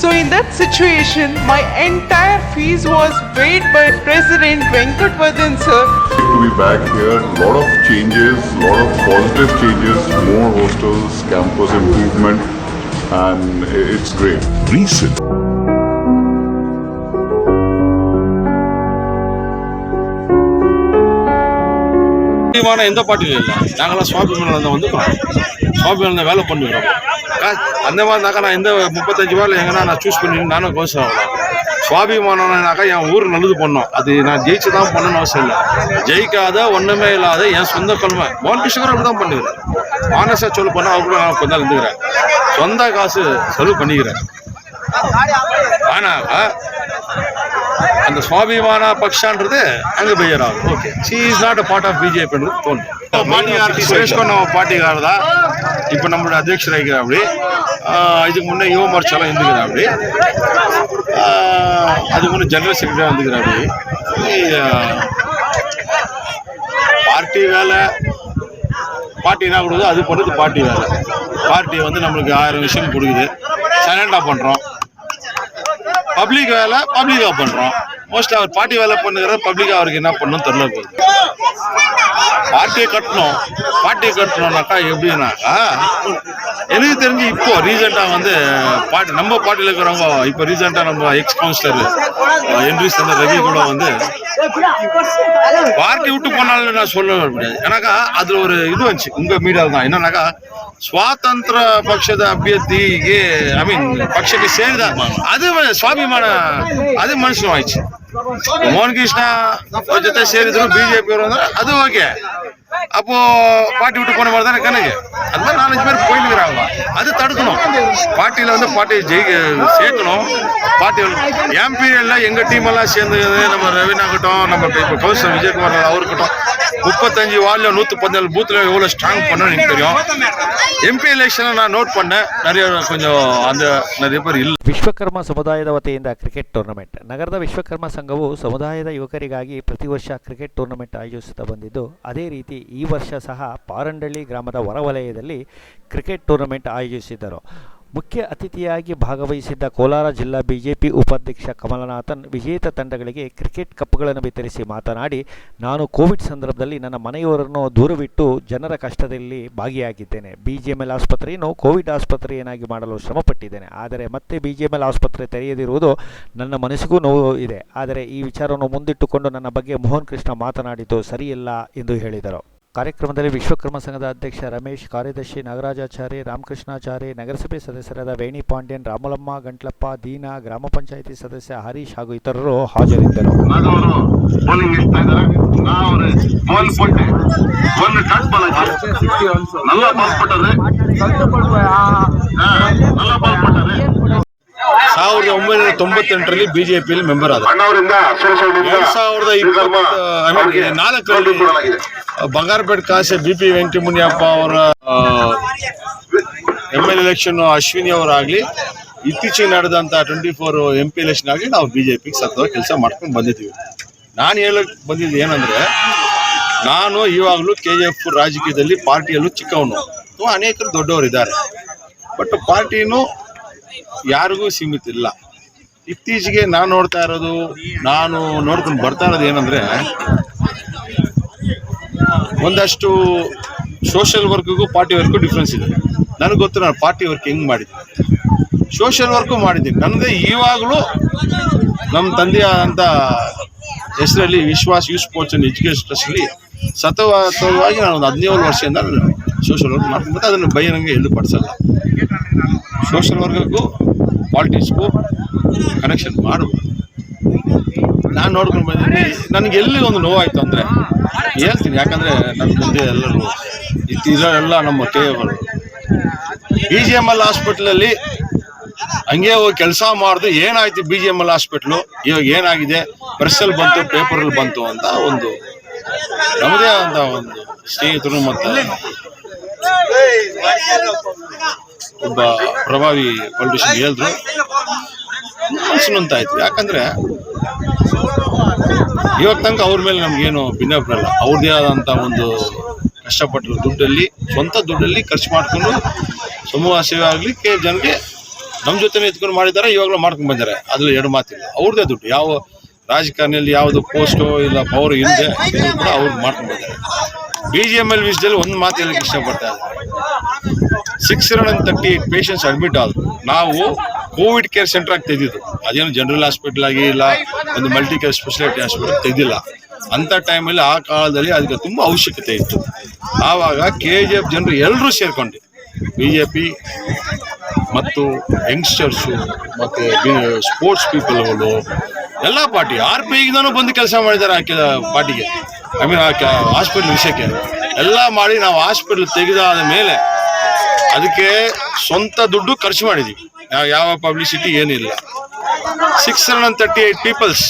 So in that situation, my entire fees was paid by President Venkat Vadan sir. to be back here. Lot of changes, lot of positive changes, more hostels, campus improvement, and it's great. recent முக்கியமான எந்த பாட்டிலும் இல்லை நாங்களாம் சுவாபிமானம் வந்துக்கிறோம் சுவாபிமானம் வேலை பண்ணுகிறோம் அந்த மாதிரினாக்கா நான் எந்த முப்பத்தஞ்சு ரூபாயில் எங்கன்னா நான் சூஸ் பண்ணி நானும் கோஷம் ஆகலாம் சுவாபிமானம்னாக்கா என் ஊர் நல்லது பண்ணோம். அது நான் ஜெயிச்சு தான் பண்ணணும்னு அவசியம் இல்லை. ஜெயிக்காத ஒன்றுமே இல்லாத என் சொந்த கொள்மை மோகன் கிருஷ்ணகர் அப்படி தான் பண்ணுகிறேன் மானசா சொல்லு பண்ண அவர் கூட நான் கொஞ்சம் இருந்துக்கிறேன் சொந்த காசு செலவு பண்ணிக்கிறேன் ஆனாக்கா அந்த சுவாபிமான பக்ஷான்றது அங்கே பெயர் ஆகும் okay she is not a part of பிஜேபின்றது தோணும் பாட்டிகார் சுரேஷ்கோ நம்ம பாட்டிகார் தான் இப்போ நம்மளோட அத்தியட்சர் இருக்கிற அப்படி இதுக்கு முன்னே யுவ மோர்ச்சாலாம் இருந்துக்கிறா அப்படி அதுக்கு முன்னே ஜெனரல் செக்ரட்டரி அப்படி பார்ட்டி வேலை பார்ட்டி என்ன கொடுக்குதோ அது பண்ணுறது பார்ட்டி வேலை. பார்ட்டி வந்து நம்மளுக்கு ஆயிரம் விஷயம் கொடுக்குது. சைலண்டாக பண்ணுறோம் பப்ளிக் வேலை பப்ளிக்காக பண்ணுறோம் மோஸ்ட் அவர் பார்ட்டி வேலை பண்ணுகிற பப்ளிக்காக அவருக்கு என்ன பண்ணணும் தெரியல போகுது. பார்ட்டியை கட்டணும் பார்ட்டியை கட்டணும்னாக்கா எப்படின்னாக்கா எனக்கு தெரிஞ்சு இப்போ ரீசெண்டாக வந்து பார்ட்டி நம்ம பார்ட்டியில் இருக்கிறவங்க இப்போ ரீசெண்டாக நம்ம எக்ஸ் கவுன்சிலர் என்ட்ரிஸ் அந்த ரவி கூட வந்து பார்ட்டி விட்டு போனாலும் நான் சொல்ல முடியாது ஏன்னாக்கா அதுல ஒரு இது வந்துச்சு உங்க மீடியாவில் தான் என்னன்னாக்கಾ ಸ್ವಾತಂತ್ರ್ಯ ಪಕ್ಷದ ಅಭ್ಯರ್ಥಿಗೆ ಐ ಮೀನ್ ಪಕ್ಷಕ್ಕೆ ಸೇರಿದ ಅದು ಸ್ವಾಭಿಮಾನ ಅದು ಮನುಷ್ಯನು ಆಯ್ತು ಮೋಹನ್ ಕೃಷ್ಣ ಅವ್ರ ಜೊತೆ ಸೇರಿದ್ರು ಬಿಜೆಪಿ ಅವರು ಅಂದ್ರೆ அது ஓகே அப்போ பாட்டி விட்டு போன மாதிரி தானே கணக்கு அது மாதிரி நாலஞ்சு பேர் போயிருக்கிறாங்க அது தடுக்கணும் பார்ட்டியில வந்து பார்ட்டி ஜெயிக்க சேர்க்கணும் பார்ட்டி என் பீரியட்ல எங்க டீம் எல்லாம் சேர்ந்து நம்ம ரவீன் ஆகட்டும் நம்ம இப்போ கௌசல் விஜயகுமார் அவர் இருக்கட்டும் முப்பத்தஞ்சு வார்டில் நூற்றி பதினாலு பூத்தில் எவ்வளோ ஸ்ட்ராங் பண்ணணும்னு எனக்கு தெரியும் எம்பி எலெக்ஷனை நான் நோட் பண்ணேன் நிறைய கொஞ்சம் அந்த நிறைய பேர் இல்லை ವಿಶ್ವಕರ್ಮ ಸಮುದಾಯದ ವತಿಯಿಂದ ಕ್ರಿಕೆಟ್ ಟೂರ್ನಮೆಂಟ್ ನಗರದ ವಿಶ್ವಕರ್ಮ ಸಂಘವು ಸಮುದಾಯದ ಯುವಕರಿಗಾಗಿ ಪ್ರತಿ ವರ್ಷ ಕ್ರಿಕೆಟ್ ಟೂರ್ನಮೆಂಟ್ ಆಯೋಜಿಸುತ್ತಾ ಬಂದಿದ್ದು ಅದೇ ರೀತಿ ಈ ವರ್ಷ ಸಹ ಪಾರಂಡಳ್ಳಿ ಗ್ರಾಮದ ಹೊರವಲಯದಲ್ಲಿ ಕ್ರಿಕೆಟ್ ಟೂರ್ನಮೆಂಟ್ ಆಯೋಜಿಸಿದರು ಮುಖ್ಯ ಅತಿಥಿಯಾಗಿ ಭಾಗವಹಿಸಿದ್ದ ಕೋಲಾರ ಜಿಲ್ಲಾ ಬಿಜೆಪಿ ಉಪಾಧ್ಯಕ್ಷ ಕಮಲನಾಥನ್ ವಿಜೇತ ತಂಡಗಳಿಗೆ ಕ್ರಿಕೆಟ್ ಕಪ್ಗಳನ್ನು ವಿತರಿಸಿ ಮಾತನಾಡಿ, ನಾನು ಕೋವಿಡ್ ಸಂದರ್ಭದಲ್ಲಿ ನನ್ನ ಮನೆಯವರನ್ನು ದೂರವಿಟ್ಟು ಜನರ ಕಷ್ಟದಲ್ಲಿ ಭಾಗಿಯಾಗಿದ್ದೇನೆ. ಬಿಜಿಎಂಎಲ್ ಆಸ್ಪತ್ರೆಯನ್ನು ಕೋವಿಡ್ ಆಸ್ಪತ್ರೆಯನ್ನಾಗಿ ಮಾಡಲು ಶ್ರಮಪಟ್ಟಿದ್ದೇನೆ. ಆದರೆ ಮತ್ತೆ ಬಿಜಿಎಂಎಲ್ ಆಸ್ಪತ್ರೆ ತೆರೆಯದಿರುವುದು ನನ್ನ ಮನಸ್ಸಿಗೂ ನೋವು ಇದೆ. ಆದರೆ ಈ ವಿಚಾರವನ್ನು ಮುಂದಿಟ್ಟುಕೊಂಡು ನನ್ನ ಬಗ್ಗೆ ಮೋಹನ್ ಕೃಷ್ಣ ಮಾತನಾಡಿದ್ದು ಸರಿಯಲ್ಲ ಎಂದು ಹೇಳಿದರು. ಕಾರ್ಯಕ್ರಮದಲ್ಲಿ ವಿಶ್ವಕರ್ಮ ಸಂಘದ ಅಧ್ಯಕ್ಷ ರಮೇಶ್ ಕಾರ್ಯದರ್ಶಿ ನಾಗರಾಜಾಚಾರಿ ರಾಮಕೃಷ್ಣಾಚಾರಿ ನಗರಸಭೆ ಸದಸ್ಯರಾದ ವೇಣಿ ಪಾಂಡ್ಯನ್ ರಾಮಲಮ್ಮ ಗಂಟ್ಲಪ್ಪ ದೀನಾ ಗ್ರಾಮ ಪಂಚಾಯಿತಿ ಸದಸ್ಯ ಹರೀಶ್ ಹಾಗೂ ಇತರರು ಹಾಜರಿದ್ದರು. ಸಾವಿರದ ಒಂಬೈನೂರ ತೊಂಬತ್ತೆಂಟರಲ್ಲಿ ಬಿಜೆಪಿಯಲ್ಲಿ ಮೆಂಬರ್ ಆದ. ಎರಡ್ ಸಾವಿರದ ಇಪ್ಪತ್ತ ನಾಲ್ಕರಲ್ಲಿ ಬಂಗಾರಪೇಟ್ ಕಾಸೆ ಬಿ ಪಿ ವೆಂಕಟಮುನಿಯಪ್ಪ ಅವರ ಎಂ ಎಲ್ ಎಲೆಕ್ಷನ್ ಅಶ್ವಿನಿ ಅವರಾಗ್ಲಿ ಇತ್ತೀಚೆಗೆ ನಡೆದಂತ twenty four M P election ಆಗಲಿ ನಾವು ಬಿಜೆಪಿಗೆ ಸತ್ತ ಕೆಲಸ ಮಾಡ್ಕೊಂಡು ಬಂದಿದ್ದೀವಿ. ನಾನು ಹೇಳಕ್ ಬಂದಿದ್ದು ಏನಂದ್ರೆ ನಾನು ಇವಾಗಲೂ ಕೆ ಜಿ ಎಫ್ ರಾಜಕೀಯದಲ್ಲಿ ಪಾರ್ಟಿಯಲ್ಲೂ ಚಿಕ್ಕವನು. ಅನೇಕರು ದೊಡ್ಡವರು ಇದ್ದಾರೆ ಬಟ್ ಪಾರ್ಟಿನೂ ಯಾರಿಗೂ ಸೀಮಿತ ಇಲ್ಲ ಇತ್ತೀಚೆಗೆ ನಾನು ನೋಡ್ತಾ ಇರೋದು, ನಾನು ನೋಡ್ಕೊಂಡು ಬರ್ತಾ ಇರೋದು ಏನಂದ್ರೆ, ಒಂದಷ್ಟು ಸೋಷಿಯಲ್ ವರ್ಕ್ಗೂ ಪಾರ್ಟಿ ವರ್ಕ್ಗೂ ಡಿಫ್ರೆನ್ಸ್ ಇದೆ. ನನಗೆ ಗೊತ್ತು ನಾನು ಪಾರ್ಟಿ ವರ್ಕ್ ಹೆಂಗ್ ಮಾಡಿದ್ದೀನಿ ಸೋಷಿಯಲ್ ವರ್ಕು ಮಾಡಿದ್ದೀನಿ. ನನ್ನದೇ ಇವಾಗಲೂ ನಮ್ಮ ತಂದೆಯಾದಂಥ ಹೆಸರಲ್ಲಿ Vishwas youth sports and education ಟ್ರಸ್ಟಲ್ಲಿ ಸತತವಾಗಿ ನಾನು ಒಂದು ಹದಿನೇಳು ವರ್ಷದಿಂದ ಸೋಷಿಯಲ್ ವರ್ಕ್ ಮಾಡ್ಕೊಂಡು ಮತ್ತು ಅದನ್ನು ಬಹಿರಂಗ ಎಲ್ಲೂ ಪಡಿಸಲ್ಲ. ಸೋಷಿಯಲ್ ವರ್ಗಕ್ಕೂ ಪಾಲಿಟಿಕ್ಸ್ಗೂ ಕನೆಕ್ಷನ್ ಮಾಡು. ನಾನು ನೋಡ್ಕೊಂಡು ಬಂದಿದ್ದೀನಿ. ನನಗೆ ಎಲ್ಲಿ ಒಂದು ನೋವಾಯ್ತು ಅಂದರೆ, ಹೇಳ್ತೀನಿ. ಯಾಕಂದರೆ ನನ್ನ ಮುಂದೆ ಎಲ್ಲರೂ ಇರೋರೆಲ್ಲ ನಮ್ಮ K B G M L ಹಾಸ್ಪಿಟ್ಲಲ್ಲಿ ಹಂಗೆ ಹೋಗಿ ಕೆಲಸ ಮಾಡಿದು ಏನಾಯ್ತು B G M L hospital ಇವಾಗ ಏನಾಗಿದೆ? ಪ್ರೆಸ್ಸಲ್ಲಿ ಬಂತು ಪೇಪರಲ್ಲಿ ಬಂತು ಅಂತ ಒಂದು ನಮ್ಮದೇ ಆದ ಒಂದು ಸ್ನೇಹಿತರು ಮತ್ತು ಒಬ್ಬ ಪ್ರಭಾವಿ ಪೊಲಿಟಿಷಿಯನ್ ಹೇಳಿದ್ರು. ಆಯ್ತು. ಯಾಕಂದ್ರೆ ಇವಾಗ ತನಕ ಅವ್ರ ಮೇಲೆ ನಮ್ಗೇನು ಭಿನ್ನಾಭಿಪ್ರಾಯ ಇಲ್ಲ. ಅವ್ರದೇ ಆದಂಥ ಒಂದು ಕಷ್ಟಪಟ್ಟರು ದುಡ್ಡಲ್ಲಿ, ಸ್ವಂತ ದುಡ್ಡಲ್ಲಿ ಖರ್ಚು ಮಾಡಿಕೊಂಡು ಸಮೂಹ ಸೇವೆ ಆಗಲಿ ಕೆ ಜನಕ್ಕೆ ನಮ್ಮ ಜೊತೆ ಎತ್ಕೊಂಡು ಮಾಡಿದ್ದಾರೆ, ಇವಾಗಲೂ ಮಾಡ್ಕೊಂಡು ಬಂದಿದ್ದಾರೆ. ಅದ್ರಲ್ಲಿ ಎರಡು ಮಾತಿಲ್ಲ. ಅವ್ರದೇ ದುಡ್ಡು. ಯಾವ ರಾಜಕಾರಣಿಯಲ್ಲಿ ಯಾವುದು ಪೋಸ್ಟು ಇಲ್ಲ ಪವರ್ ಇಲ್ಲದೆ ಕೂಡ ಅವ್ರು ಮಾಡ್ಕೊಂಡು ಬಂದಿದ್ದಾರೆ. ಬಿ ಜಿ ಎಂ ಎಲ್ ವಿಷಯದಲ್ಲಿ ಒಂದು ಮಾತು ಹೇಳಕ್ಕೆ ಇಷ್ಟಪಡ್ತಾ ಇದ್ದಾರೆ six and thirty eight patients admit ಆದ್ರು ನಾವು ಕೋವಿಡ್ ಕೇರ್ ಸೆಂಟರ್ ಆಗಿ ತೆಗೆದಿದ್ದು. ಅದೇನು ಜನರಲ್ ಹಾಸ್ಪಿಟಲ್ ಆಗಿ ಇಲ್ಲ, ಒಂದು ಮಲ್ಟಿ ಕೇರ್ ಸ್ಪೆಷಾಲಿಟಿ ಹಾಸ್ಪಿಟಲ್ ತೆಗೆದಿಲ್ಲ. ಅಂತ ಟೈಮಲ್ಲಿ ಆ ಕಾಲದಲ್ಲಿ ಅದಕ್ಕೆ ತುಂಬ ಅವಶ್ಯಕತೆ ಇತ್ತು. ಆವಾಗ ಕೆ ಜಿ ಎಫ್ ಜನರು ಎಲ್ಲರೂ ಸೇರ್ಕೊಂಡು ಬಿ ಜೆ ಪಿ ಮತ್ತು ಯಂಗ್ಸ್ಟರ್ಸು ಮತ್ತು ಸ್ಪೋರ್ಟ್ಸ್ ಪೀಪಲ್ಗಳು ಎಲ್ಲ ಪಾರ್ಟಿ ಆರ್ ಪಿ ಐಗಿದಾನು ಬಂದು ಕೆಲಸ ಮಾಡಿದ್ದಾರೆ ಆ ಪಾರ್ಟಿಗೆ ಐ ಮೀನ್ ಆ ಹಾಸ್ಪಿಟ್ಲ್ ವಿಷಯಕ್ಕೆ. ಎಲ್ಲ ಮಾಡಿ ನಾವು ಹಾಸ್ಪಿಟ್ಲ್ ತೆಗೆದಾದ ಮೇಲೆ ಅದಕ್ಕೆ ಸ್ವಂತ ದುಡ್ಡು ಖರ್ಚು ಮಾಡಿದೀವಿ. ಯಾವ ಯಾವ ಪಬ್ಲಿಸಿಟಿ ಏನಿಲ್ಲ. Six hundred and thirty eight peoples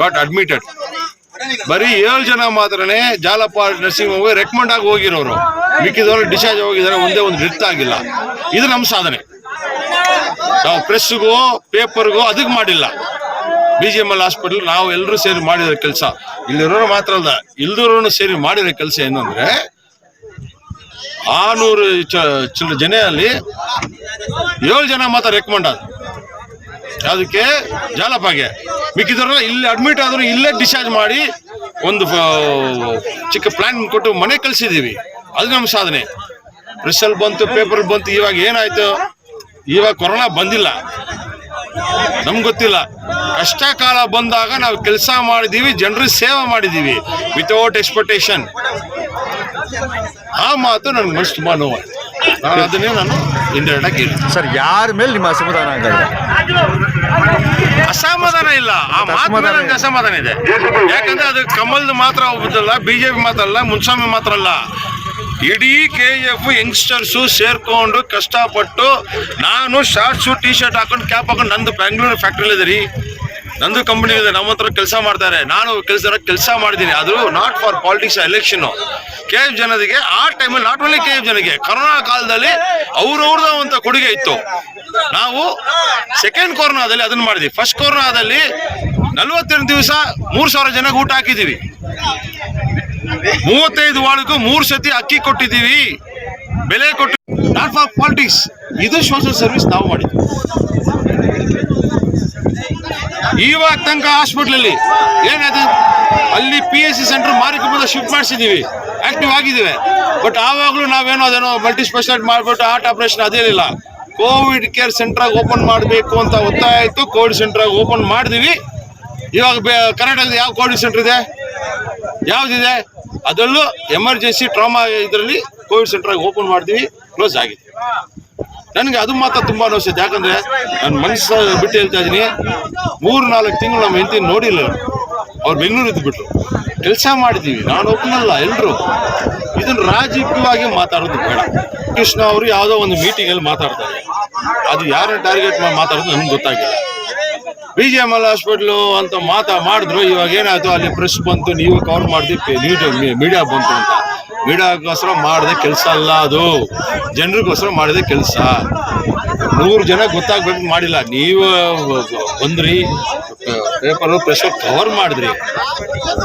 got admitted ಬರೀ ಏಳು ಜನ ಮಾತ್ರನೇ ಜಾಲಪ್ಪ ನರ್ಸಿಂಗ್ ಹೋಗಿ ರೆಕಮೆಂಡ್ ಆಗಿ ಹೋಗಿರೋರು. ಮಿಕ್ಕಿದವರು ಡಿಸ್ಚಾರ್ಜ್ ಹೋಗಿದ್ದಾರೆ, ಒಂದೇ ಒಂದು ರಿಟ್ ಆಗಿಲ್ಲ. ಇದು ನಮ್ಮ ಸಾಧನೆ. ನಾವು ಪ್ರೆಸ್ಗೂ ಪೇಪರ್ಗೂ ಅದಕ್ಕೆ ಮಾಡಿಲ್ಲ. B G M L hospital ನಾವು ಎಲ್ಲರೂ ಸೇರಿ ಮಾಡಿರೋ ಕೆಲಸ. ಇಲ್ಲಿರೋರು ಮಾತ್ರ ಅಲ್ಲ ಇಲ್ದಿರೋನು ಸೇರಿ ಮಾಡಿರೋ ಕೆಲಸ ಏನಂದ್ರೆ ಆನೂರು ಜನ ಜನೆಯಲ್ಲಿ ಏಳು ಜನ ಮಾತ್ರ ರೆಕಮೆಂಡ್ ಆದ ಅದಕ್ಕೆ ಜಾಲಪಾಗೆ. ಮಿಕ್ಕಿದವ್ರನ್ನ ಇಲ್ಲಿ ಅಡ್ಮಿಟ್ ಆದರೂ ಇಲ್ಲೇ ಡಿಸ್ಚಾರ್ಜ್ ಮಾಡಿ ಒಂದು ಚಿಕ್ಕ ಪ್ಲಾನ್ ಕೊಟ್ಟು ಮನೆ ಕಳ್ಸಿದೀವಿ ಅದು ನಮ್ಮ ಸಾಧನೆ. ರಿಸಲ್ಟ್ ಬಂತು ಪೇಪರ್ ಬಂತು, ಇವಾಗ ಏನಾಯ್ತು? ಇವಾಗ ಕೊರೋನಾ ಬಂದಿಲ್ಲ. ನಮ್ಗೆ ಗೊತ್ತಿಲ್ಲ. ಕಷ್ಟ ಕಾಲ ಬಂದಾಗ ನಾವು ಕೆಲಸ ಮಾಡಿದೀವಿ ಜನರಿಗೆ ಸೇವೆ ಮಾಡಿದೀವಿ ವಿತೌಟ್ ಎಕ್ಸ್ಪೆಕ್ಟೇಷನ್ ಆ ಮಾತು ನನ್ಗೆ ಮನಸ್ಸು ತುಂಬ ನೋವು. ನಾನು ಅದನ್ನೇ ನಾನು ಇಂಡೈರೆಕ್ಟಾಗಿ ಸರ್ ಯಾರ ಮೇಲೆ ನಿಮ್ಮ ಅಸಮಾಧಾನ ಆಗಿದೆ ಅಸಮಾಧಾನ ಇಲ್ಲ. ಆ ಮಾತು ನನಗೆ ನಂಗೆ ಅಸಮಾಧಾನ ಇದೆ. ಯಾಕಂದ್ರೆ ಅದು ಕಮಲ್ದು ಮಾತ್ರ ಹೋಗುದಲ್ಲ ಬಿಜೆಪಿ ಮಾತ್ರ ಅಲ್ಲ ಮುನ್ಸ್ವಾಮಿ ಮಾತ್ರ ಅಲ್ಲ. ಇಡೀ ಕೆ ಎಫ್ ಯಂಗ್ಸ್ಟರ್ಸು ಸೇರ್ಕೊಂಡು ಕಷ್ಟಪಟ್ಟು ನಾನು ಶಾರ್ಟ್ಸು ಟಿ ಶರ್ಟ್ ಹಾಕೊಂಡು ಕ್ಯಾಪ್ ಹಾಕೊಂಡು ನಂದು ಬೆಂಗಳೂರು ಫ್ಯಾಕ್ಟ್ರಿಲಿ ಇದೆ ರೀ ನಂದು ಕಂಪ್ನಿ ಇದೆ, ನಮ್ಮ ಹತ್ರ ಕೆಲಸ ಮಾಡ್ತಾರೆ. ನಾನು ಕೆಲಸ ಕೆಲಸ ಮಾಡಿದ್ದೀನಿ. ಅದು not for politics election K F ಜನರಿಗೆ, ಆ ಟೈಮಲ್ಲಿ ನಾಟ್ ಓನ್ಲಿ ಕೆ ಎಫ್ ಜನರಿಗೆ, ಕರೋನಾ ಕಾಲದಲ್ಲಿ ಅವ್ರವ್ರದ ಒಂದು ಕೊಡುಗೆ ಇತ್ತು. ನಾವು ಸೆಕೆಂಡ್ ಕೊರೋನಾದಲ್ಲಿ ಅದನ್ನ ಮಾಡಿದ್ವಿ. ಫಸ್ಟ್ ಕೊರೋನಾದಲ್ಲಿ ನಲ್ವತ್ತೆರಡು ದಿವಸ ಮೂರು ಸಾವಿರ ಜನಕ್ಕೆ ಊಟ ಹಾಕಿದೀವಿ ಮೂವತ್ತೈದು ವಾರ್ಡ್ಗೂ ಮೂರು ಸತಿ ಅಕ್ಕಿ ಕೊಟ್ಟಿದ್ದೀವಿ. ಬೆಲೆ ಕೊಟ್ಟು ನಾಟ್ ಫಾರ್ ಪಾಲಿಟಿಕ್ಸ್ ಇದು ಸೋಷಿಯಲ್ ಸರ್ವಿಸ್ ನಾವು ಮಾಡಿದ್ವಿ ಇವಾಗ ತನಕ ಹಾಸ್ಪಿಟ್ಲಲ್ಲಿ ಏನಾಯ್ತು? ಅಲ್ಲಿ ಪಿ ಎಸ್ ಸಿ ಸೆಂಟರ್ ಮಾರಿಕೊಂಬದ ಶಿಫ್ಟ್ ಮಾಡಿಸಿದ್ದೀವಿ. ಆಕ್ಟಿವ್ ಆಗಿದ್ದೀವಿ. ಬಟ್ ಆವಾಗಲೂ ನಾವೇನೋ ಅದೇನೋ ಮಲ್ಟಿ ಸ್ಪೆಷಾಲಿಟಿ ಮಾಡಿಬಿಟ್ಟು ಹಾರ್ಟ್ ಆಪರೇಷನ್ ಅದೇನಿಲ್ಲ ಕೋವಿಡ್ ಕೇರ್ ಸೆಂಟರ್ ಓಪನ್ ಮಾಡಬೇಕು ಅಂತ ಒತ್ತಾಯ ಆಯಿತು ಕೋವಿಡ್ ಸೆಂಟರ್ ಓಪನ್ ಮಾಡಿದ್ವಿ ಇವಾಗ ಕರ್ನಾಟಕದ ಯಾವ ಕೋವಿಡ್ ಸೆಂಟರ್ ಇದೆ? ಯಾವ್ದಿದೆ? ಅದರಲ್ಲೂ ಎಮರ್ಜೆನ್ಸಿ ಟ್ರಾಮಾ ಇದರಲ್ಲಿ ಕೋವಿಡ್ ಸೆಂಟರ್ ಓಪನ್ ಮಾಡ್ತೀವಿ, ಕ್ಲೋಸ್ ಆಗಿದೆ ನನಗೆ ಅದು ಮಾತ್ರ ತುಂಬ ಅನಿಸುತ್ತೆ. ಯಾಕಂದ್ರೆ ನನ್ನ ಮನಸ್ಸು ಬಿಟ್ಟು ಹೇಳ್ತಾ ಇದ್ದೀನಿ, ಮೂರು ನಾಲ್ಕು ತಿಂಗಳು ನಮ್ಮ ಹೆಂಡತಿ ನೋಡಿಲ್ಲ ಅವ್ರು ಬೆಂಗಳೂರು ಇದ್ಬಿಟ್ರು. ಕೆಲಸ ಮಾಡಿದ್ದೀವಿ. ನಾನು ಒಬ್ಬನಲ್ಲ ಎಲ್ಲರೂ ಇದನ್ನು ರಾಜಕೀಯವಾಗಿ ಮಾತಾಡೋದು ಬೇಡ. ಕೃಷ್ಣ ಅವರು ಯಾವುದೋ ಒಂದು ಮೀಟಿಂಗಲ್ಲಿ ಮಾತಾಡ್ತಾರೆ. ಅದು ಯಾರನ್ನ ಟಾರ್ಗೆಟ್ ಮಾಡಿ ಮಾತಾಡೋದು ನನಗೆ ಗೊತ್ತಾಗಿಲ್ಲ. B G M L hospital ಅಂತ ಮಾತಾ ಮಾಡಿದ್ರು. ಇವಾಗ ಏನಾಯ್ತು? ಅಲ್ಲಿ ಪ್ರೆಸ್ ಬಂತು. ನೀವು ಕವರ್ ಮಾಡಿದ್ವಿ ಮೀಡಿಯಾ ಬಂತು ಅಂತ. ಮೀಡಿಯಾಗೋಸ್ಕರ ಮಾಡಿದೆ ಕೆಲಸ ಅಲ್ಲ ಅದು. ಜನರಿಗೋಸ್ಕರ ಮಾಡಿದೆ ಕೆಲಸ. ನೂರು ಜನ ಗೊತ್ತಾಗ್ಬೇಕು, ಮಾಡಿಲ್ಲ. ನೀವು ಬಂದ್ರಿ ಪೇಪರು ಪ್ರೆಸ್ ಕವರ್ ಮಾಡಿದ್ರಿ.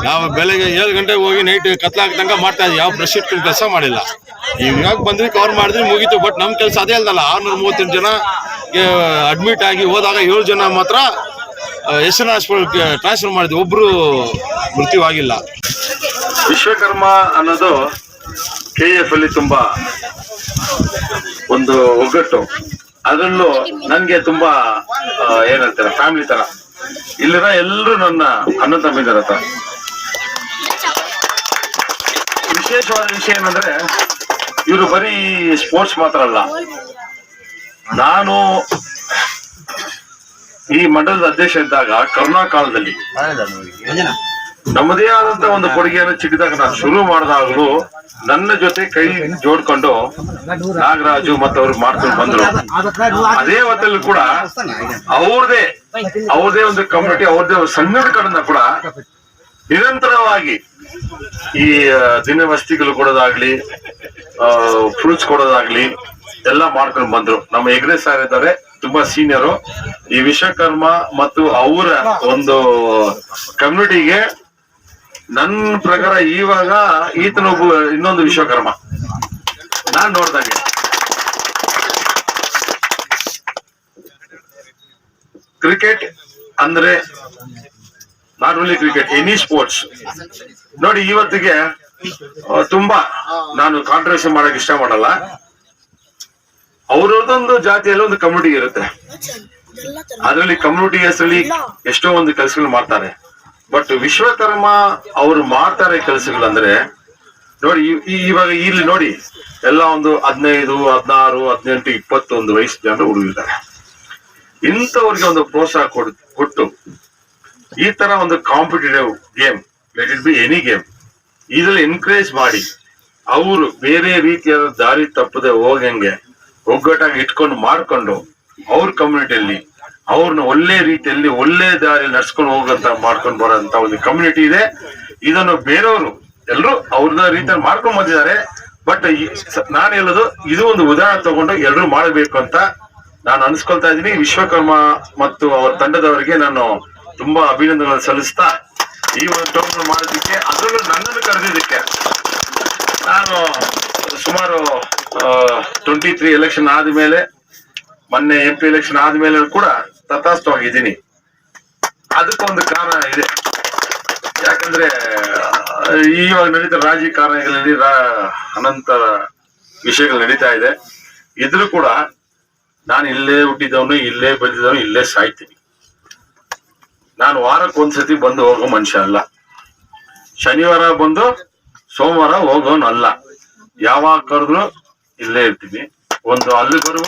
ನಾವು ಬೆಳಗ್ಗೆ ಏಳು ಗಂಟೆಗೆ ಹೋಗಿ ನೈಟ್ ಕತ್ಲಾಗ ತನಕ ಮಾಡ್ತಾ ಇದ್ವಿ. ಯಾವ ಪ್ರೆಸ್ ಕೆಲಸ ಮಾಡಿಲ್ಲ. ಇವಾಗ ಬಂದ್ರಿ ಕವರ್ ಮಾಡಿದ್ರಿ ಮುಗೀತು. ಬಟ್ ನಮ್ಮ ಕೆಲಸ ಅದೇ ಅಲ್ದಲ್ಲ. ಆರ್ನೂರ ಮೂವತ್ತೆಂಟು ಜನ ಅಡ್ಮಿಟ್ ಆಗಿ ಹೋದಾಗ ಏಳು ಜನ ಮಾತ್ರ ಎಸ್ ಎನ್ ಹಾಸ್ಪಿಟಲ್ಗೆ ಟ್ರಾನ್ಸ್ಫರ್ ಮಾಡಿದ್ವಿ. ಒಬ್ರು ಮೃತ್ಯುವಾಗಿಲ್ಲ ವಿಶ್ವಕರ್ಮ ಅನ್ನೋದು ಕೆ ಎಫ್ ಅಲ್ಲಿ ತುಂಬಾ ಒಂದು ಒಗ್ಗಟ್ಟು. ಅದರಲ್ಲೂ ನನ್ಗೆ ತುಂಬಾ ಏನಂತಾರೆ ಫ್ಯಾಮಿಲಿ ತರ. ಇಲ್ಲಿನ ಎಲ್ಲರೂ ನನ್ನ ಅಣ್ಣ ತಮ್ಮಿದಾರ ತರ ವಿಶೇಷವಾದ ವಿಷಯ ಏನಂದ್ರೆ, ಇವರು ಬರೀ ಸ್ಪೋರ್ಟ್ಸ್ ಮಾತ್ರ ಅಲ್ಲ. ನಾನು ಈ ಮಂಡಲದ ಅಧ್ಯಕ್ಷ ಇದ್ದಾಗ ಕರೋನಾ ಕಾಲದಲ್ಲಿ ನಮ್ಮದೇ ಆದಂತ ಒಂದು ಕೊಡುಗೆಯನ್ನು ಚಿಕ್ಕದಾಗ ನಾನು ಶುರು ಮಾಡಿದಾಗಲೂ ನನ್ನ ಜೊತೆ ಕೈ ಜೋಡ್ಕೊಂಡು ನಾಗರಾಜು ಮತ್ತು ಅವ್ರು ಮಾಡ್ಕೊಂಡು ಬಂದ್ರು. ಅದೇ ಹೊತ್ತಲ್ಲಿ ಕೂಡ ಅವ್ರದೇ ಅವ್ರದೇ ಒಂದು ಕಮ್ಯುನಿಟಿ ಅವ್ರದೇ ಒಂದು ಕೂಡ ನಿರಂತರವಾಗಿ ಈ ದಿನ ವಸ್ತಿಗಳು ಕೊಡೋದಾಗ್ಲಿ ಫ್ರೂಟ್ಸ್ ಕೊಡೋದಾಗ್ಲಿ ಎಲ್ಲ ಮಾಡ್ಕೊಂಡು ಬಂದ್ರು. ನಮ್ಮ ಎಗ್ರೆ ಸಾರ್ ಇದ್ದಾರೆ, ತುಂಬಾ ಸೀನಿಯರ್ ಈ ವಿಶ್ವಕರ್ಮ ಮತ್ತು ಅವರ ಒಂದು ಕಮ್ಯುನಿಟಿಗೆ ನನ್ನ ಪ್ರಕಾರ ಇವಾಗ ಈತನೊಬ್ಬ ಇನ್ನೊಂದು ವಿಶ್ವಕರ್ಮ. ನಾನ್ ನೋಡ್ದಾಗೆ. ಕ್ರಿಕೆಟ್ ಅಂದ್ರೆ not only cricket any sports ನೋಡಿ, ಇವತ್ತಿಗೆ ತುಂಬಾ ನಾನು ಕಾಂಟ್ರವರ್ಸಿ ಮಾಡಕ್ ಇಷ್ಟ ಮಾಡಲ್ಲ. ಅವ್ರದೊಂದು ಜಾತಿಯಲ್ಲಿ ಒಂದು ಕಮ್ಯುನಿಟಿ ಇರುತ್ತೆ. ಅದರಲ್ಲಿ ಕಮ್ಯುನಿಟಿ ಹೆಸರಲ್ಲಿ ಎಷ್ಟೋ ಒಂದು ಕೆಲಸಗಳು ಮಾಡ್ತಾರೆ. ಬಟ್ ವಿಶ್ವಕರ್ಮ ಅವರು ಮಾಡ್ತಾರೆ ಕೆಲಸಗಳಂದ್ರೆ, ನೋಡಿ ಇವಾಗ ಇಲ್ಲಿ ನೋಡಿ, ಎಲ್ಲ ಒಂದು ಹದಿನೈದು, ಹದಿನಾರು, ಹದಿನೆಂಟು, ಇಪ್ಪತ್ತೊಂದು ವಯಸ್ಸು ಜನರು ಹುಡುಗಿದ್ದಾರೆ. ಇಂಥವ್ರಿಗೆ ಒಂದು ಪ್ರೋತ್ಸಾಹ ಕೊಡ್, ಕೊಟ್ಟು. ಈ ತರ ಒಂದು competitive game let it be any game ಇದ್ರಲ್ಲಿ ಎನ್ಕರೇಜ್ ಮಾಡಿ. ಅವರು ಬೇರೆ ರೀತಿಯಾದ ದಾರಿ ತಪ್ಪದೆ ಹೋಗಂಗೆ ಒಗ್ಗಟ್ಟಾಗಿ ಇಟ್ಕೊಂಡು ಮಾಡ್ಕೊಂಡು ಅವ್ರ ಕಮ್ಯುನಿಟಿಯಲ್ಲಿ ಅವ್ರನ್ನ ಒಳ್ಳೆ ರೀತಿಯಲ್ಲಿ ಒಳ್ಳೆ ದಾರಿ ನಡ್ಸ್ಕೊಂಡು ಹೋಗಂತ ಮಾಡ್ಕೊಂಡು ಬರೋಂತ ಒಂದು ಕಮ್ಯುನಿಟಿ ಇದೆ. ಇದನ್ನು ಬೇರೆಯವರು ಎಲ್ಲರೂ ಅವ್ರದ ರೀತಿಯಲ್ಲಿ ಮಾಡ್ಕೊಂಡ್ ಬಂದಿದ್ದಾರೆ. ಬಟ್ ನಾನು ಹೇಳೋದು, ಇದು ಒಂದು ಉದಾಹರಣೆ ತಗೊಂಡು ಎಲ್ಲರೂ ಮಾಡಬೇಕು ಅಂತ ನಾನು ಅನ್ಸ್ಕೊಳ್ತಾ ಇದ್ದೀನಿ, ವಿಶ್ವಕರ್ಮ ಮತ್ತು ಅವರ ತಂಡದವರಿಗೆ ನಾನು ತುಂಬಾ ಅಭಿನಂದನೆಗಳನ್ನು ಸಲ್ಲಿಸ್ತಾ ಈ ಒಂದು ಮಾಡೋದಕ್ಕೆ ಅದರಲ್ಲೂ ನನ್ನನ್ನು ಕರೆದಿದ್ದಕ್ಕೆ ನಾನು ಸುಮಾರು ಟ್ವೆಂಟಿ ತ್ರೀ ಎಲೆಕ್ಷನ್ ಆದ್ಮೇಲೆ, ಮೊನ್ನೆ ಎಂ ಪಿ ಎಲೆಕ್ಷನ್ ಆದ್ಮೇಲೆ ಕೂಡ ತಥಾಸ್ತವಾಗಿದ್ದೀನಿ. ಅದಕ್ಕೊಂದು ಕಾರಣ ಇದೆ. ಯಾಕಂದ್ರೆ ಈವಾಗ ನಡೀತ ರಾಜಕಾರಣಗಳಲ್ಲಿ ಅನಂತ ವಿಷಯಗಳು ನಡೀತಾ ಇದೆ. ಇದ್ರೂ ಕೂಡ ನಾನು ಇಲ್ಲೇ ಹುಟ್ಟಿದವನು, ಇಲ್ಲೇ ಬೆಳೆದಿದ್ದವನು ಇಲ್ಲೇ ಸಾಯ್ತೀನಿ. ನಾನು ವಾರಕ್ಕೆ ಒಂದ್ಸತಿ ಬಂದು ಹೋಗೋ ಮನುಷ್ಯ ಅಲ್ಲ. ಶನಿವಾರ ಬಂದು ಸೋಮವಾರ ಹೋಗೋನು ಅಲ್ಲ ಯಾವಾಗ ಕರೆದ್ರು ಇಲ್ಲೇ ಇರ್ತೀನಿ. ಒಂದು ಅಲ್ಲಿ ಬರುವ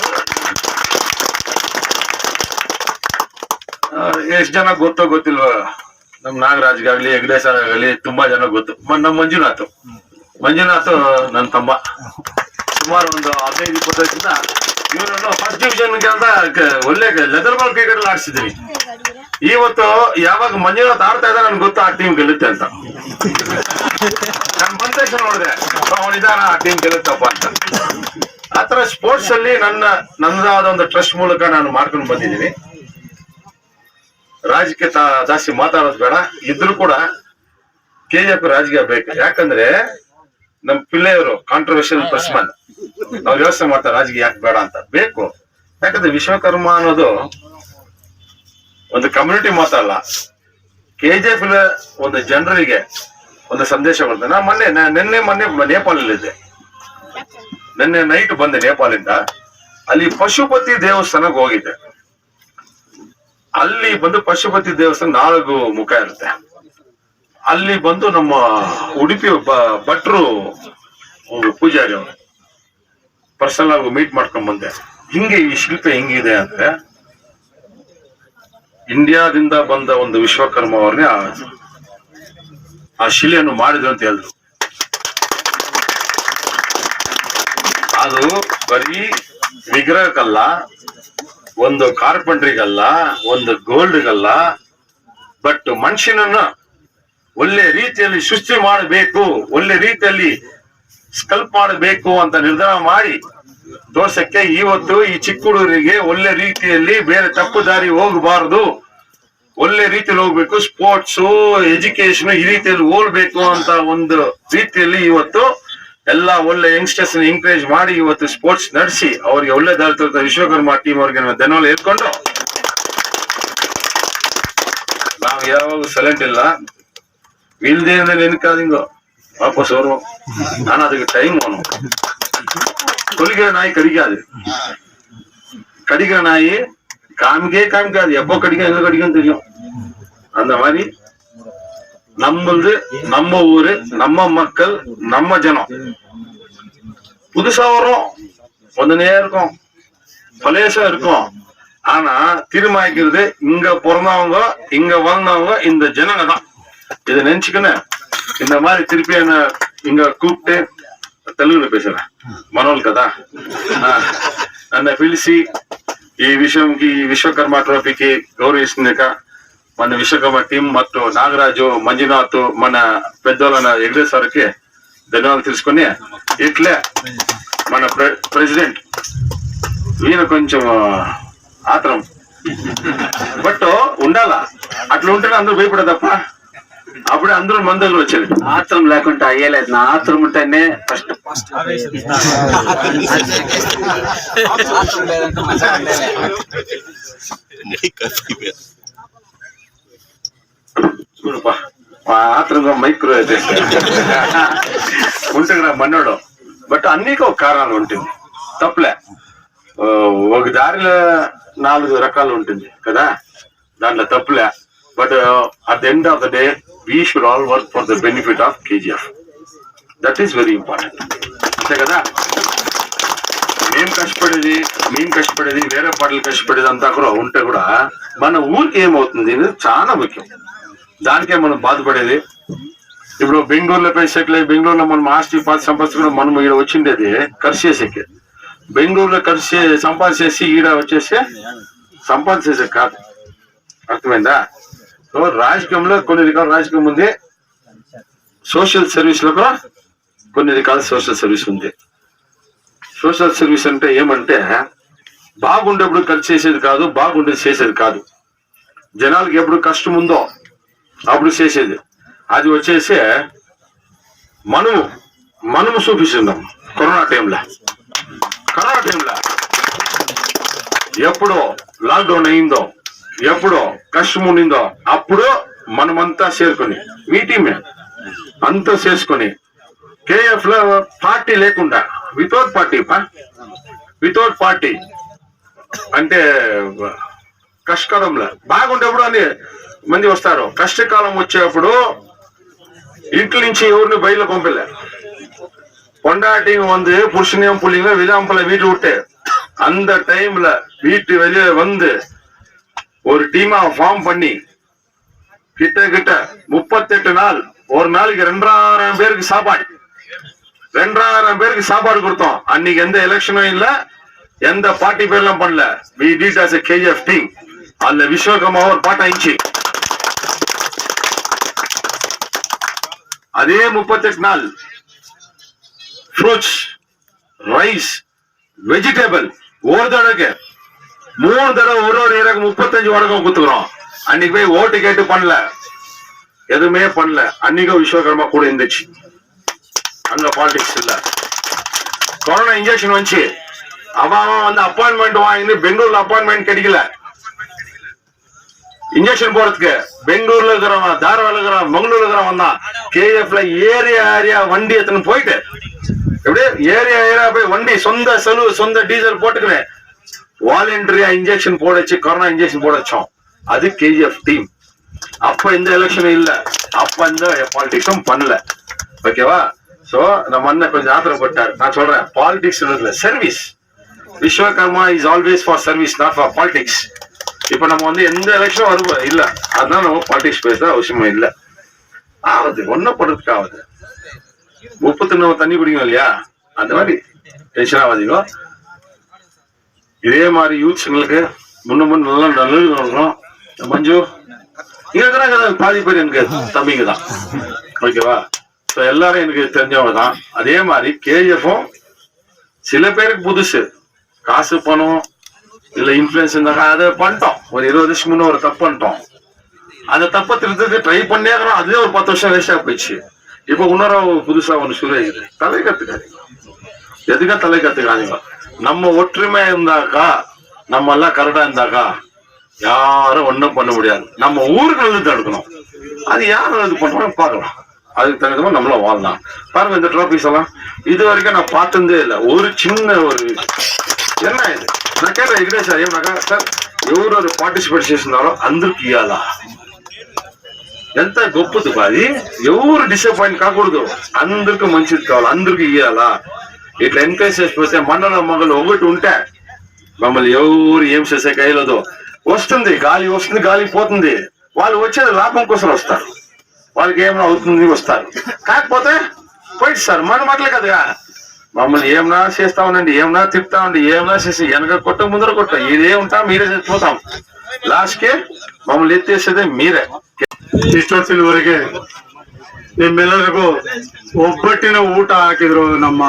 ಎಷ್ಟು ಜನ ಗೊತ್ತೋ ಗೊತ್ತಿಲ್ವ? ನಮ್ ನಾಗರಾಜ್ಗಾಗ್ಲಿ ಹೆಗ್ಡೇಸರ್ ಆಗಲಿ, ತುಂಬಾ ಜನ ಗೊತ್ತು. ಮ- ನಮ್ ಮಂಜುನಾಥ್. ಮಂಜುನಾಥ್ ನನ್ನ ತಮ್ಮ. ಸುಮಾರು ಒಂದು ಹದಿನೈದು ಇಪ್ಪತ್ತು ವರ್ಷದಿಂದ ಇವರನ್ನು ಫಸ್ಟ್ ಅಂತ ಒಳ್ಳೆ ಲೆದರ್ ಬಾಲ್ ಕ್ರಿಕೆಟ್ ಆಡಿಸಿದ್ರಿ ಇವತ್ತು ಯಾವಾಗ ಮಂಜುನಾಥ್ ಆಡ್ತಾ ಇದ್ದ ನನ್ಗೆ ಗೊತ್ತು, ಆ ಟೀಮ್ ಗೆಲ್ಲುತ್ತೆ ಅಂತ. ನಾನು ಬಂದ ತಕ್ಷಣ ನೋಡಿದೆ ಅವನಿದಾನ ಆ ಟೀಮ್ ಗೆಲ್ಲುತ್ತಪ್ಪ ಅಂತ. ಆತರ ಸ್ಪೋರ್ಟ್ಸ್ ಅಲ್ಲಿ ನನ್ನ ನನ್ನದಾದ ಒಂದು ಟ್ರಸ್ಟ್ ಮೂಲಕ ನಾನು ಮಾಡ್ಕೊಂಡು ಬಂದಿದ್ದೀನಿ. ರಾಜಕೀಯ ಜಾಸ್ತಿ ಮಾತಾಡೋದು ಬೇಡ. ಇದ್ರೂ ಕೂಡ ಕೆ ಎಫ್ ರಾಜಕೀಯ ಬೇಕು. ಯಾಕಂದ್ರೆ ನಮ್ ಪಿಳ್ಳೆಯವರು ಕಾಂಟ್ರವರ್ಷಿಯಲ್ ಪರ್ಸನ್ ಅವ್ರು ಯೋಚನೆ ಮಾಡ್ತಾರೆ ರಾಜಕೀಯ ಯಾಕೆ ಬೇಡ ಅಂತ. ಬೇಕು. ಯಾಕಂದ್ರೆ ವಿಶ್ವಕರ್ಮ ಅನ್ನೋದು ಒಂದು ಕಮ್ಯುನಿಟಿ ಮಾತಲ್ಲ ಕೆ ಜೆ ಪಿ ಒಂದು ಜನರಿಗೆ ಒಂದು ಸಂದೇಶ ಬರ್ತದೆ ನಾ ಮೊನ್ನೆ ನಿನ್ನೆ ಮೊನ್ನೆ ನೇಪಾಳಲ್ಲಿದ್ದೆ ನಿನ್ನೆ ನೈಟ್ ಬಂದೆ ನೇಪಾಳಿಂದ. ಅಲ್ಲಿ ಪಶುಪತಿ ದೇವಸ್ಥಾನಕ್ಕೆ ಹೋಗಿದ್ದೆ. ಅಲ್ಲಿ ಬಂದು ಪಶುಪತಿ ದೇವಸ್ಥಾನ ನಾಲ್ಕು ಮುಖ ಇರುತ್ತೆ. ಅಲ್ಲಿ ಬಂದು ನಮ್ಮ ಉಡುಪಿ ಭಟ್ರು ಪೂಜಾರಿ ಅವರು. ಪರ್ಸನಲ್ ಆಗಿ ಮೀಟ್ ಮಾಡ್ಕೊಂಡ್ ಬಂದೆ. ಹಿಂಗೆ ಈ ಶಿಲ್ಪ ಹೆಂಗಿದೆ ಅಂದ್ರೆ ಇಂಡಿಯಾದಿಂದ ಬಂದ ಒಂದು ವಿಶ್ವಕರ್ಮ ಅವ್ರನ್ನೇ ಆ ಶಿಲೆಯನ್ನು ಮಾಡಿದ್ರು ಅಂತ ಹೇಳಿದ್ರು. ಅದು ಬರೀ ವಿಗ್ರಹಕ್ಕಲ್ಲ, ಒಂದು ಕಾರ್ಪೆಂಟ್ರಿಗಲ್ಲ, ಒಂದು ಗೋಲ್ಡ್ಗಲ್ಲ ಬಟ್ ಮನುಷ್ಯನನ್ನ ಒಳ್ಳೆ ರೀತಿಯಲ್ಲಿ ಸೃಷ್ಟಿ ಮಾಡಬೇಕು, ಒಳ್ಳೆ ರೀತಿಯಲ್ಲಿ ಸ್ಕಲ್ಪ್ ಮಾಡಬೇಕು ಅಂತ ನಿರ್ಧಾರ ಮಾಡಿ ದೋಷಕ್ಕೆ ಇವತ್ತು ಈ ಚಿಕ್ಕ ಹುಡುಗರಿಗೆ ಒಳ್ಳೆ ರೀತಿಯಲ್ಲಿ ಬೇರೆ ತಪ್ಪು ದಾರಿ ಹೋಗಬಾರದು. ಒಳ್ಳೆ ರೀತಿಯಲ್ಲಿ ಹೋಗ್ಬೇಕು ಸ್ಪೋರ್ಟ್ಸ್ ಎಜುಕೇಶನ್ ಈ ರೀತಿಯಲ್ಲಿ ಓಡ್ಬೇಕು ಅಂತ ಒಂದು ರೀತಿಯಲ್ಲಿ ಇವತ್ತು ಎಲ್ಲ ಒಳ್ಳೆ ಯಂಗ್ಸ್ಟರ್ಸ್ ಎಂಕರೇಜ್ ಮಾಡಿ ಇವತ್ತು ಸ್ಪೋರ್ಟ್ಸ್ ನಡೆಸಿ, ಅವರಿಗೆ ಒಳ್ಳೆ ದಾರಿ ವಿಶ್ವಕರ್ಮ ಟೀಮ್ ಅವ್ರಿಗೆ ಧನ್ಯವಾದ ಹೇಳ್ಕೊಂಡು. ನಾವು ಯಾವಾಗ ಸೈಲೆಂಟ್ ಇಲ್ಲ. வீழ்ந்தே இருந்து நினைக்காதீங்க வாபஸ் வரும் ஆனா அதுக்கு டைம் வேணும். சொல்லிக்கிற நாய் கடிக்காது. கடிக்கிற நாய் காமிக்கே காமிக்காது. எப்போ கடிக்கும் எங்க கடிக்கும் தெரியும். அந்த மாதிரி நம்மளது நம்ம ஊரு நம்ம மக்கள் நம்ம ஜனம். புதுசா வரும் கொஞ்ச நேரம் இருக்கும். பலேசா இருக்கும். ஆனா தீர்மானிக்கிறது இங்க பிறந்தவங்க இங்க வளர்ந்தவங்க இந்த ஜனங்க தான். இதை நினைச்சுக்கணும் இந்த மாதிரி திருப்பி என்ன இங்க கூப்பிட்டு తెలుగులో பேசுறேன் మనోళ్ళు కదా. నన్ను పిలిచి ఈ విషయంకి విశ్వకర్మ ట్రోఫీకి గౌరవిస్తుంది మన విశ్వకర్మ టీం మత్తు నాగరాజు మంజునాథ్ మన పెద్దోళ్ళ ఎగ్రేసర్కి ధన్యవాదాలు తెలుసుకుని ఇట్లే మన ప్రెసిడెంట్ ఈయన కొంచెం ఆత్రం. బట్ ఉండాలా? అట్లా ఉంటేనే అందరూ భయపడదప్ప. అప్పుడే అందరూ మన దగ్గర వచ్చేది ఆత్రం లేకుండా అయ్యలేదు. నా ఆత్రం ఉంటేనే ఫస్ట్ ఆత్రంగా మైక్రో అయితే. ఉంటుంది మన్నోడు. బట్ అన్నికి ఒక కారణాలు ఉంటుంది. తప్పులే. ఒక దారిలో నాలుగు రకాలు ఉంటుంది కదా? దాంట్లో తప్పులే. But at the end of the day we should all work for the benefit of KGF that is very important అంతే కదా? మేము కష్టపడేది మేము కష్టపడేది వేరే పాటలు కష్టపడేది అంతా కూడా ఉంటే కూడా మన ఊరికి ఏమవుతుంది అనేది చాలా ముఖ్యం. దానికే మనం బాధపడేది. ఇప్పుడు బెంగళూరులో పోయి సెటిల్ అయ్యి బెంగళూరులో మనం ఆస్తి పాతి సంపాదించుకుని మనం ఈడ వచ్చిండేది ఖర్చు చేసేకి. బెంగళూరులో ఖర్చు చే- సంపాదించేసి ఈడ వచ్చేసి సంపాదించేసే కాదు. అర్థమైందా? రాజకీయంలో కొన్ని రకాల రాజకీయం ఉంది. సోషల్ సర్వీస్లో కూడా కొన్ని రకాల సోషల్ సర్వీస్ ఉంది. సోషల్ సర్వీస్ అంటే ఏమంటే బాగుండేప్పుడు ఖర్చు చేసేది కాదు బాగుండేది చేసేది కాదు. జనాలకి ఎప్పుడు కష్టం ఉందో అప్పుడు చేసేది. అది వచ్చేసి మనము మనము చూపిస్తున్నాం కరోనా టైంలో. కరోనా టైంలో ఎప్పుడో లాక్డౌన్ అయిందో ఎప్పుడో కష్టం ఉండిందో అప్పుడు మనమంతా చేరుకొని మీ టీమే అంతా చేసుకొని కేఎఫ్ లో పార్టీ లేకుండా వితౌట్ పార్టీ వితౌట్ పార్టీ అంటే కష్టకాలంలో బాగుండేప్పుడు అని మంది వస్తారు కష్టకాలం వచ్చేప్పుడు ఇంట్లో నుంచి ఎవరిని బయలు పంపలే பொண்டாட்டி வந்து புருஷனையும் புள்ளிங்க விதாம்பல வீட்டு விட்டு அந்த டைம்ல வீட்டு வெளியே வந்து ஒரு டீமா ஃபார்ம் பண்ணி கிட்ட கிட்ட முப்பத்தெட்டு நாள் ஒரு நாளைக்கு ரெண்டாயிரம் பேருக்கு சாப்பாடு. ரெண்டாயிரம் பேருக்கு சாப்பாடு கொடுத்தோம். அன்னைக்கு எந்த எலெக்ஷனும் இல்ல எந்த பார்ட்டி பேர்லாம் பண்ணல. We did as a KGF team அதுல விஸ்வகர்மா ஒரு பாட்டு ஆயிடுச்சு. அதே முப்பத்தெட்டு நாள் ஃப்ரூட்ஸ் ரைஸ் வெஜிடபிள் ஒரு தடவைக்கு மூணு தடவை ஒரு ஒரு இறக்கு முப்பத்தஞ்சு வடக்கம் குத்துக்கிறோம். அன்னைக்கு போய் ஓட்டு கேட்டு பண்ணல. எதுவுமே பண்ணல. அன்னைக்கும் விஸ்வகர்மா கூட இருந்துச்சு. அங்க பாலிடிக்ஸ் இல்ல. கொரோனா இன்ஜெக்ஷன் வந்துச்சு. அவன் அவன் வந்து அப்பாயின்மெண்ட் வாங்கி பெங்களூர்ல அப்பாயின்மெண்ட் கிடைக்கல. இன்ஜெக்ஷன் போறதுக்கு பெங்களூர்ல இருக்கிறவன் தாரவால இருக்கிறவன் மங்களூர்ல இருக்கிறவன் தான். கேஎஃப்ல ஏரியா ஏரியா வண்டி எடுத்துன்னு போயிட்டு. எப்படி? ஏரியா ஏரியா போய் வண்டி சொந்த செலவு சொந்த டீசல் போட்டுக்கிறேன் வாலண்டரியா இன்ஜெக்ஷன் போட வச்சு கொரோனா இன்ஜெக்ஷன் போட வச்சோம் அது கேஜிஎஃப் டீம் அப்ப இந்த எலெக்ஷன் இல்ல. அப்ப இந்த பாலிடிக்ஸும் பண்ணல. ஓகேவா சோ நம்ம அண்ணன் கொஞ்சம் ஆத்திரப்பட்டார் நான் சொல்றேன் politics service Vishwakarma is always for service not for politics இப்ப நம்ம வந்து எந்த எலெக்ஷன் வரும் இல்ல. அதனால நம்ம பாலிடிக்ஸ் பேச அவசியமா இல்ல. ஆகுது ஒன்னும் பண்றதுக்கு ஆகுது. முப்பத்தி நம்ம தண்ணி குடிக்கும் இல்லையா? அந்த மாதிரி. டென்ஷன் ஆகாதீங்க. இதே மாதிரி யூத்ஸுங்களுக்கு முன்ன முன் நல்லா நல்லது மஞ்சு இருக்கிறாங்க பாதி பேர் எனக்கு தம்பிங்க தான். ஓகேவா? ஸோ எல்லாரும் எனக்கு தெரிஞ்சவங்க தான். அதே மாதிரி கேஎஃப்பும் சில பேருக்கு புதுசு. காசு பணம் இல்லை இன்ஃப்ளூயன்ஸ் இருந்தாங்க அதை பண்ணிட்டோம். ஒரு இருபது வருஷம் முன்னே ஒரு தப்பு பண்ணிட்டோம். அந்த தப்பை திருத்தத்துக்கு ட்ரை பண்ணே இருக்கிறோம். அதுவே ஒரு பத்து வருஷம் வேஸ்டாக போயிடுச்சு. இப்போ இன்னொரு புதுசாக ஒன்று சொல்லி தலை கற்றுக்காதீங்க எதுக்கா தலை கத்துக்காதீங்க நம்ம ஒற்றுமையா இருந்தாக்கா நம்ம எல்லாம் கரெக்டா இருந்தாக்கா யாரும் ஒண்ணும் பண்ண முடியாது நம்ம ஊருக்கு நல்லது தடுக்கணும் அது யார் இது பண்றோம் பார்க்கலாம் அதுக்கு தகுந்த மாதிரி நம்மளும் வாழலாம் பாருங்க இந்த ட்ராபிக்ஸ் எல்லாம் இது வரைக்கும் நான் பார்த்ததே இல்லை ஒரு சின்ன ஒரு என்ன இது நான் கேட்டேன் ఇక్కడే సార్ ఏమనగా సార్ ఎవరు పార్టిసిపేట్ చేస్తున్నారో అందరికి ఇవ్వాలా ఎంత గొప్పది అది ఎవరు డిసప్పాయింట్ కాకూడదు అందరికి మంచిది కావాలి అందరికి ఇవ్వాలా ఇట్లా ఎంకరేజ్ చేసిపోతే మండలం మొగలు ఒకటి ఉంటే మమ్మల్ని ఎవరు ఏం చేసే కయ్యలేదు వస్తుంది గాలి వస్తుంది గాలి పోతుంది వాళ్ళు వచ్చేది లాభం కోసం వస్తారు వాళ్ళకి ఏమైనా అవుతుంది వస్తారు కాకపోతే పోయిట్ సార్ మన మాటలే కదా మమ్మల్ని ఏమన్నా చేస్తా ఉండండి ఏమన్నా తిప్పుతా ఉండి ఏమన్నా చేసి వెనక కొట్ట ముందర కొట్ట ఇదే ఉంటాం మీరే చచ్చిపోతాం లాస్ట్ కి మమ్మల్ని ఎత్తేసేదే మీరే ಇಷ್ಟೊತ್ತಿನವರೆಗೆ ನಿಮ್ಮೆಲ್ಲರಿಗೂ ಒಬ್ಬಟ್ಟಿನ ಊಟ ಹಾಕಿದ್ರು ನಮ್ಮ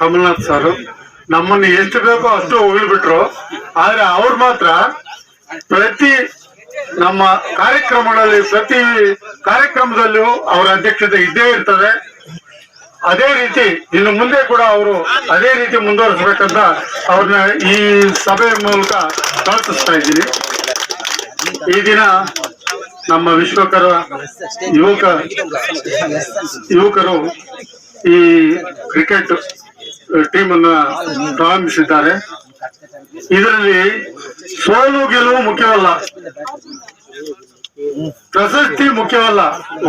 ಕಮಲ್ನಾಥ್ ಸರ್. ನಮ್ಮನ್ನು ಎಷ್ಟು ಬೇಕೋ ಅಷ್ಟು ಹೊಗಳ್ಬಿಟ್ರು. ಆದ್ರೆ ಅವ್ರು ಮಾತ್ರ ಪ್ರತಿ ನಮ್ಮ ಕಾರ್ಯಕ್ರಮಗಳಲ್ಲಿ, ಪ್ರತಿ ಕಾರ್ಯಕ್ರಮದಲ್ಲೂ ಅವರ ಅಧ್ಯಕ್ಷತೆ ಇದ್ದೇ ಇರ್ತದೆ. ಅದೇ ರೀತಿ ಇನ್ನು ಮುಂದೆ ಕೂಡ ಅವರು ಅದೇ ರೀತಿ ಮುಂದುವರಿಸಬೇಕಂತ ಅವ್ರನ್ನ ಈ ಸಭೆ ಮೂಲಕ ಪ್ರಾರ್ಥಿಸ್ತಾ ಇದ್ದೀನಿ. ಈ ದಿನ ನಮ್ಮ ವಿಶ್ವಕರ ಯುವಕ, ಯುವಕರು ಈ ಕ್ರಿಕೆಟ್ ಟೀಮ್ ಅನ್ನ ಪ್ರಾರಂಭಿಸಿದ್ದಾರೆ. ಇದರಲ್ಲಿ ಸೋಲು ಗೆಲುವು ಮುಖ್ಯವಲ್ಲ. ಪ್ರಶಸ್ತಿ ಮುಖ್ಯವಲ್ಲ.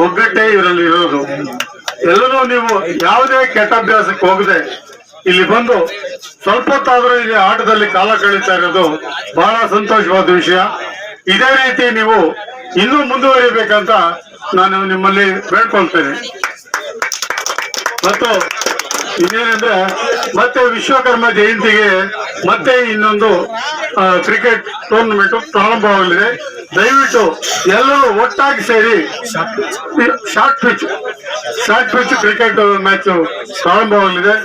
ಒಗ್ಗಟ್ಟೆ ಇದರಲ್ಲಿ ಇರೋದು. ಎಲ್ಲರೂ ನೀವು ಯಾವುದೇ ಕೆಟ್ಟ ಅಭ್ಯಾಸಕ್ಕೆ ಹೋಗದೆ ಇಲ್ಲಿ ಬಂದು ಸ್ವಲ್ಪ ಹೊತ್ತಾದ್ರೂ ಇಲ್ಲಿ ಆಟದಲ್ಲಿ ಕಾಲ ಕಳೀತಾ ಇರೋದು ಬಹಳ ಸಂತೋಷವಾದ ವಿಷಯ. ಇದೇ ರೀತಿ ನೀವು ಇನ್ನೂ ಮುಂದುವರಿಬೇಕಂತ ನಾನು ನಿಮ್ಮಲ್ಲಿ ಬೇಡ್ಕೊಳ್ತೇನೆ. ಮತ್ತು ಇನ್ನೇನಂದ್ರೆ ಮತ್ತೆ ವಿಶ್ವಕರ್ಮ ಜಯಂತಿಗೆ ಮತ್ತೆ ಇನ್ನೊಂದು ಕ್ರಿಕೆಟ್ ಟೂರ್ನಮೆಂಟ್ ಪ್ರಾರಂಭವಾಗಲಿದೆ. ದಯವಿಟ್ಟು ಎಲ್ಲರೂ ಒಟ್ಟಾಗಿ ಸೇರಿ short pitch short pitch cricket match ಪ್ರಾರಂಭವಾಗಲಿದೆ.